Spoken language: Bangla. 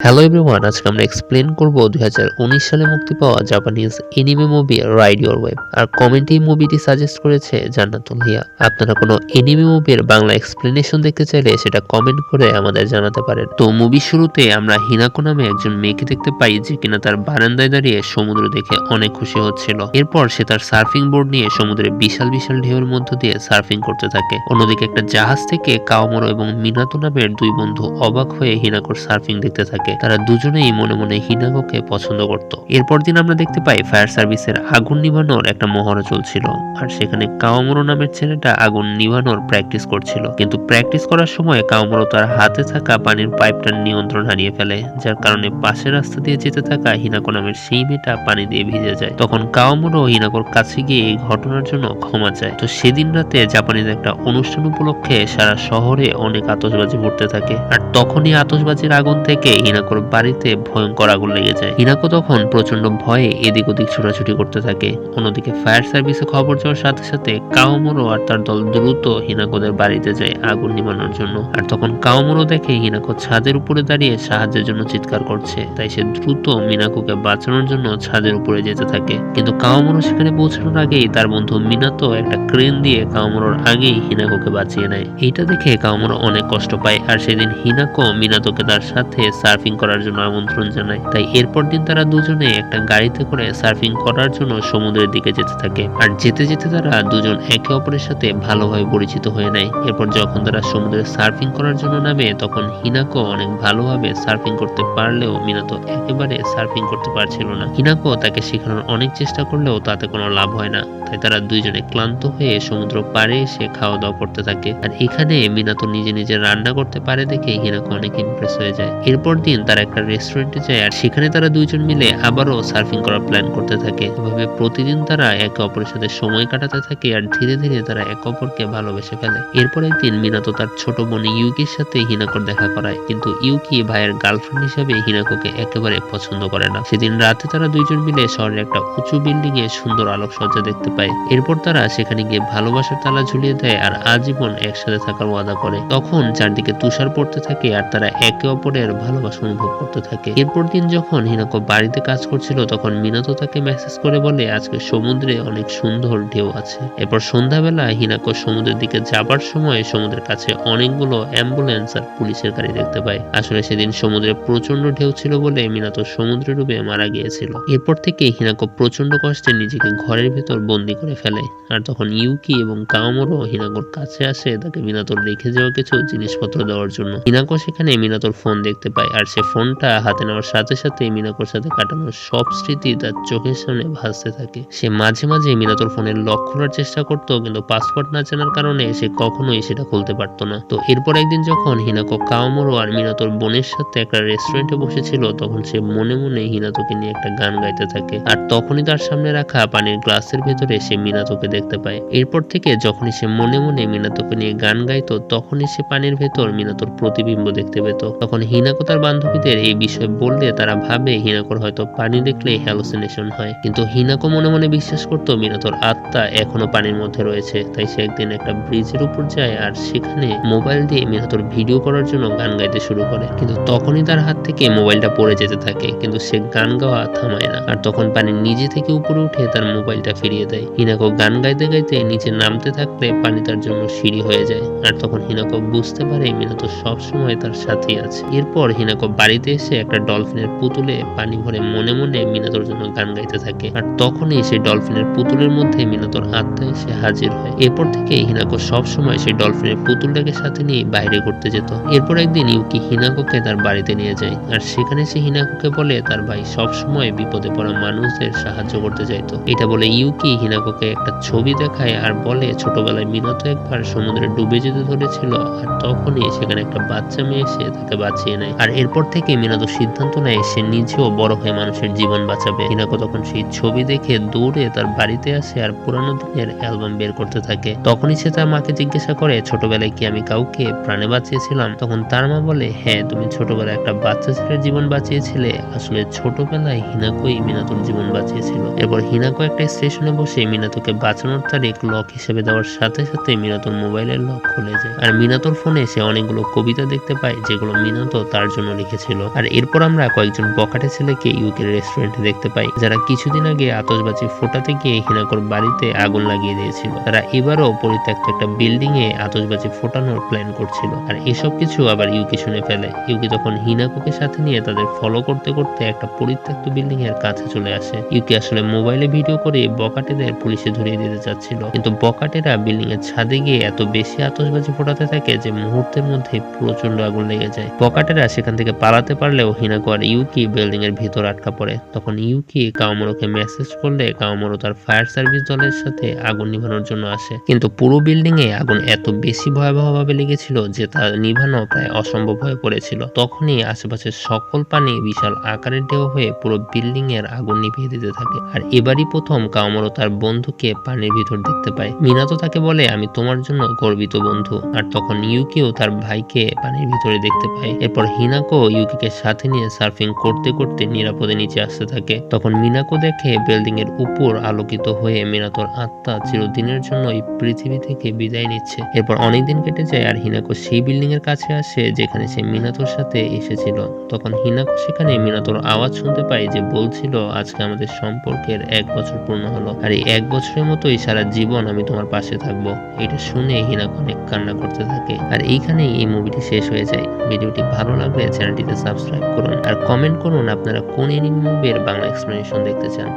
হ্যালো এভরিওয়ান আজকে আমরা এক্সপ্লেন করব দুই হাজার উনিশ সালে মুক্তি পাওয়া Japanese anime movie ride your wave আর কমেন্টে এই মুভিটি সাজেস্ট করেছে জান্নাতুল হিয়া। আপনারা কোনো এনিমে মুভির বাংলা এক্সপ্লেনেশন দেখতে চাইলে সেটা কমেন্ট করে আমাদের জানাতে পারেন। তো মুভি শুরুতে আমরা হিনাকো নামে একজন মেয়েকে দেখতে পাই যে কিনা তার বারান্দায় দাঁড়িয়ে সমুদ্র দেখে অনেক খুশি হচ্ছিল। এরপর সে তার সার্ফিং বোর্ড নিয়ে সমুদ্রে বিশাল বিশাল ঢেউয়ের মধ্য দিয়ে সার্ফিং করতে থাকে। অন্যদিকে একটা জাহাজ থেকে কাওমোরো এবং মিনাতো নামের দুই বন্ধু অবাক হয়ে হিনাকোর সার্ফিং দেখতে থাকে। তারা দুজনেই মনে মনে হিনাকোকে পছন্দ করত। এরপর দিন আমরা দেখতে পাই ফায়ার সার্ভিসের আগুন নিভানোর একটা মহড়া চলছিল, আর সেখানে কাওমোরো নামের ছেলেটা আগুন নিভানোর প্র্যাকটিস করছিল। কিন্তু প্র্যাকটিস করার সময় কাওমোরো তার হাতে থাকা পানির পাইপটার নিয়ন্ত্রণ হারিয়ে ফেলে, যার কারণে পাশের রাস্তা দিয়ে যেতে থাকা হিনাকো নামের সেই মেয়েটা পানি দিয়ে ভিজে যায়। তখন কাওমোরো হিনাকোর কাছে গিয়ে এই ঘটনার জন্য ক্ষমা চায়। তো সেদিন রাতে জাপানিজ একটা অনুষ্ঠান উপলক্ষে সারা শহরে অনেক আতশবাজি ফুটতে থাকে, আর তখনই আতশবাজির আগুন থেকে হিনাকোর বাড়িতে ভয়ঙ্কর আগুন লেগে যায়। হিনাকো তখন প্রচণ্ড ভয়ে এদিক ওদিক ছোটাছুটি করতে থাকে। অন্যদিকে ফায়ার সার্ভিসে খবর যাওয়ার সাথে সাথে কাওমোরো আর তার দল দ্রুত হিনাকোদের বাড়িতে যায় আগুন নিভানোর জন্য। আর তখন কাওমোরো দেখে হিনাকো ছাদের উপরে দাঁড়িয়ে সাহায্যের জন্য চিৎকার করছে। তাই সে দ্রুত মিনাকোকে বাঁচানোর জন্য ছাদের উপরে যেতে থাকে। কিন্তু কাওমোরো সেখানে পৌঁছানোর আগেই তার বন্ধু মিনাতো একটা ক্রেন দিয়ে কাওমোরোর আগেই হিনাকোকে বাঁচিয়ে নেয়। এইটা দেখে কাওমোরো অনেক কষ্ট পায়। আর সেদিন হিনাকো মিনাতোকে তার সাথে সার্ফিং করার জন্য আমন্ত্রণ জানায়। তাই এরপর দিন তারা দুজনে একটা গাড়িতে করে সার্ফিং করার জন্য সমুদ্রের দিকে যেতে থাকে। আর যেতে যেতে তারা দুজন একে অপরের সাথে ভালোভাবে পরিচিত হয়ে নেয়। এরপর যখন তারা সমুদ্রে সার্ফিং করার জন্য নামে, তখন হিনাকো অনেক ভালোভাবে সার্ফিং করতে পারলেও মিনাতো একেবারে সার্ফিং করতে পারছিল না। হিনাকো তাকে শেখানোর অনেক চেষ্টা করলেও তাতে কোনো লাভ হয় না। তাই তারা দুইজনে ক্লান্ত হয়ে সমুদ্র পাড়ে এসে খাওয়া দাওয়া করতে থাকে। আর এখানে মিনাতো নিজে নিজে রান্না করতে পারে দেখে হিনাকো অনেক ইমপ্রেস হয়ে যায়। এরপর দিন তারা একটা রেস্টুরেন্টে যায় আর সেখানে তারা দুইজন মিলে আবারও সার্ফিং করার প্ল্যান করতে থাকে। এভাবে প্রতিদিন তারা একে অপরের সাথে সময় কাটাতে থাকে আর ধীরে ধীরে তারা একে অপরকে ভালোবেসে ফেলে। এরপর একদিন মিনাতো তার ছোট বোন ইউকির সাথে হিনাকোর দেখা করায়। কিন্তু ইউকি ভাইয়ের গার্লফ্রেন্ড হিসেবে হিনাকোকে একেবারে পছন্দ করে না। সেদিন রাতে তারা দুইজন মিলে শহরের একটা উঁচু বিল্ডিং এ সুন্দর আলোকসজ্জা দেখতে পায়। এরপর তারা সেখানে গিয়ে ভালোবাসার তালা ঝুলিয়ে দেয় আর আজীবন একসাথে থাকার ওয়াদা করে। তখন চারদিকে তুষার পড়তে থাকে আর তারা একে অপরের ভালোবাসা অনুভব করতে থাকে। এরপর দিন যখন হিনাকো বাড়িতে কাজ করছিল, তখন মিনাতো তাকে মেসেজ করে বলে, আজকে সমুদ্রে অনেক সুন্দর ঢেউ আছে। এরপর সন্ধ্যাবেলা হিনাকো সমুদ্রের দিকে যাবার সময় সমুদ্রের কাছে অনেকগুলো অ্যাম্বুলেন্স আর পুলিশের গাড়ি দেখতে পায়। আসলে সেদিন সমুদ্রে প্রচণ্ড ঢেউ ছিল বলে মিনাতো সমুদ্রে ডুবে মারা গিয়েছিল। এরপর থেকে হিনাকো প্রচণ্ড কষ্টে নিজেকে ঘরের ভেতর বন্দি করে ফেলে। আর তখন ইউকি এবং কামরও হিনাকোর কাছে আসে, তাকে মিনাতোর রেখে যাওয়া কিছু জিনিসপত্র দেওয়ার জন্য। হিনাকো সেখানে মিনাতোর ফোন দেখতে পায়, আর সে ফোনটা হাতে নেওয়ার সাথে সাথে মিনাকোর সাথে কাটানোর সব স্মৃতি তার চোখের সামনে ভাসতে থাকে। সে মাঝে মাঝে মিনাতোর ফোনের লক খোলার চেষ্টা করতো, কিন্তু পাসওয়ার্ড না জানার কারণে সে কখনোই সেটা খুলতে পারতো না। তো এরপর একদিন যখন হিনাকো কাওমোরো আর মিনাতোর বোনের সাথে একটা রেস্টুরেন্টে বসেছিল, তখন সে মনে মনে হিনাতোকে নিয়ে একটা গান গাইতে থাকে। আর তখনই তার সামনে রাখা পানির গ্লাসের ভেতরে সে মিনাতোকে দেখতে পায়। এরপর থেকে যখনই সে মনে মনে মিনাতোকে নিয়ে গান গাইতো, তখনই সে পানির ভেতর মিনাতোর প্রতিবিম্ব দেখতে পেত। তখন হিনাকো তার বান্ধবীদের এই বিষয়ে বললে তারা ভাবে হিনাকোর হয়তো পানি দেখলে হ্যালোসিনেশন হয়। কিন্তু হিনাকো মনে মনে বিশ্বাস করতো মিনাতোর আত্মা এখনও পানির মধ্যে রয়েছে। তাই সে একদিন একটা ব্রিজের উপর যায় আর সেখানে মোবাইল দিয়ে মিনাতোর ভিডিও করার জন্য গান গাইতে শুরু করে। কিন্তু তখনই তার হাত থেকে মোবাইলটা পড়ে যেতে থাকে, কিন্তু সে গান গাওয়া থামায় না। আর তখন পানি নিজে থেকে উপরে উঠে তার মোবাইলটা ফিরিয়ে দেয়। হিনাকো গান গাইতে গাইতে নিচে নামতে থাকলে পানি তার জন্য সিঁড়ি হয়ে যায়। আর তখন হিনাকো বুঝতে পারে মিনাতো সবসময় তার সাথেই আছে। এরপর হিনাকো বাড়িতে এসে একটা ডলফিনের পুতুলে পানি ভরে মনে মনে মিনাতোর জন্য গান গাইতে থাকে। আর তখনই সেই ডলফিনের পুতুলের মধ্যে মিনাতোর আত্মা এসে হাজির হয়। এরপর থেকে হিনাকো সবসময় সেই ডলফিনের পুতুলটাকে সাথে নিয়ে বাইরে ঘুরতে যেত। এরপর একদিন ইউকি হিনাকোকে তার বাড়িতে নিয়ে যায়। আর সেখানে সে হিনাকোকে বলে, তার ভাই সবসময় বিপদে পড়া মানুষদের সাহায্য করতে চাইতো এটা বলে ইউকি হিনাকোকে একটা ছবি দেখায় আর বলে, ছোটবেলায় মিনাতো একবার সমুদ্রে ডুবে যেতে ধরেছিল, আর তখনই সেখানে একটা বাচ্চা মেয়ে এসে তাকে বাঁচিয়ে নেয়। আর এরপর থেকে মিনাতো সিদ্ধান্ত নেয় সে নিজেও বড় হয়ে মানুষের জীবন বাঁচাবে। হিনাকো তখন সেই ছবি দেখে দৌড়ে তার বাড়িতে আসে আর পুরানো দিনের অ্যালবাম বের করতে থাকে। তখনই সে তার মাকে জিজ্ঞাসা করে, ছোটবেলায় কি আমি কাউকে প্রাণে বাঁচিয়েছিলাম? তখন তার মা বলে হ্যাঁ তুমি ছোটবেলায় একটা বাচ্চা ছেলের জীবন বাঁচিয়েছিলে। আসলে ছোটবেলায় হিনাকোই মিনাতোর জীবন বাঁচিয়েছিল। এরপর হিনাকো একটা স্টেশনে বসে মিনাতোকে বাঁচানোর তারিখ লক হিসেবে দেওয়ার সাথে সাথে মিনাতোর মোবাইলের লক খুলে যায়। আর মিনাতোর ফোনে সে অনেকগুলো কবিতা দেখতে পায়, যেগুলো মিনাতো তার জন্য লিখে রেখেছিল আর এরপর আমরা কয়েকজন বকাটে ছেলেকে ইউকের রেস্টুরেন্টে দেখতে পাই, যারা কিছুদিন আগে আতশবাজি ফোটাতে গিয়ে হিনাকোর বাড়িতে আগুন লাগিয়ে দিয়েছিল। তারা এবারও পরিত্যক্ত একটা বিল্ডিং এ আতশবাজি ফোটানোর প্ল্যান করছিল। আর এসব কিছু আবার ইউকে শুনে ফেলে। ইউকে তখন হিনাকোকে সাথে নিয়ে তাদের ফলো করতে করতে একটা পরিত্যক্ত বিল্ডিং এর কাছে চলে আসে। ইউকে আসলে মোবাইলে ভিডিও করে বকাটেদের পুলিশে ধরিয়ে দিতে চাচ্ছিল। কিন্তু বকাটেরা বিল্ডিং এর ছাদে গিয়ে এত বেশি আতশবাজি ফোটাতে থাকে যে মুহূর্তের মধ্যে প্রচণ্ড আগুন লেগে যায়। বকাটেরা সেখান থেকে পালাতে পারলেও হিনাকো আর ইউকি বিল্ডিং এর ভিতর আটকা পড়ে। তখন ইউকি কাওমোরোকে মেসেজ করলে কাওমোরো তার ফায়ার সার্ভিস দলের সাথে আগুন নিভানোর জন্য আসে। কিন্তু পুরো বিল্ডিং এ আগুন এত বেশি ভয়াবহভাবে লেগেছিল যে তা নিভানো প্রায় অসম্ভব হয়ে পড়েছিল। তখনই আশেপাশের সকল পানি বিশাল আকারের ঢেউ হয়ে পুরো বিল্ডিং এর আগুন নিভিয়ে দিতে থাকে। আর এবারই প্রথম কাওমোরো তার বন্ধুকে পানির ভিতর দেখতে পায়। মিনাতো তাকে বলে, আমি তোমার জন্য গর্বিত বন্ধু। আর তখন ইউকিও তার ভাইকে পানির ভিতরে দেখতে পায়। এরপর হিনাকো ইউকিকে সাথে নিয়ে সার্ফিং করতে করতে নিরাপদে নিচে আসতে থাকে। তখন মিনাকো দেখে বিল্ডিং এর উপর আলোকিত হয়ে মিনাতোর আত্মা চিরদিনের জন্য এই পৃথিবী থেকে বিদায় নিচ্ছে। এরপর অনেকদিন কেটে যায় আর হিনাকো সেই বিল্ডিং এর কাছে আসে যেখানে সে মিনাতোর সাথে এসেছিল। তখন হিনাকো সেখানে মিনাতোর আওয়াজ শুনতে পায় যে বলছিল, আজকে আমাদের সম্পর্কের এক বছর পূর্ণ হলো আর এই এক বছরের মতোই সারা জীবন আমি তোমার পাশে থাকব। এটা শুনে হিনাকো অনেক কান্না করতে থাকে। আর এইখানেই এই মুভিটি শেষ হয়ে যায়। ভিডিওটি ভালো লাগলে চ্যানেলটিতে সাবস্ক্রাইব করুন আর কমেন্ট করুন আপনারা কোন এনিমি মুভির বাংলা এক্সপ্লেনেশন দেখতে চান।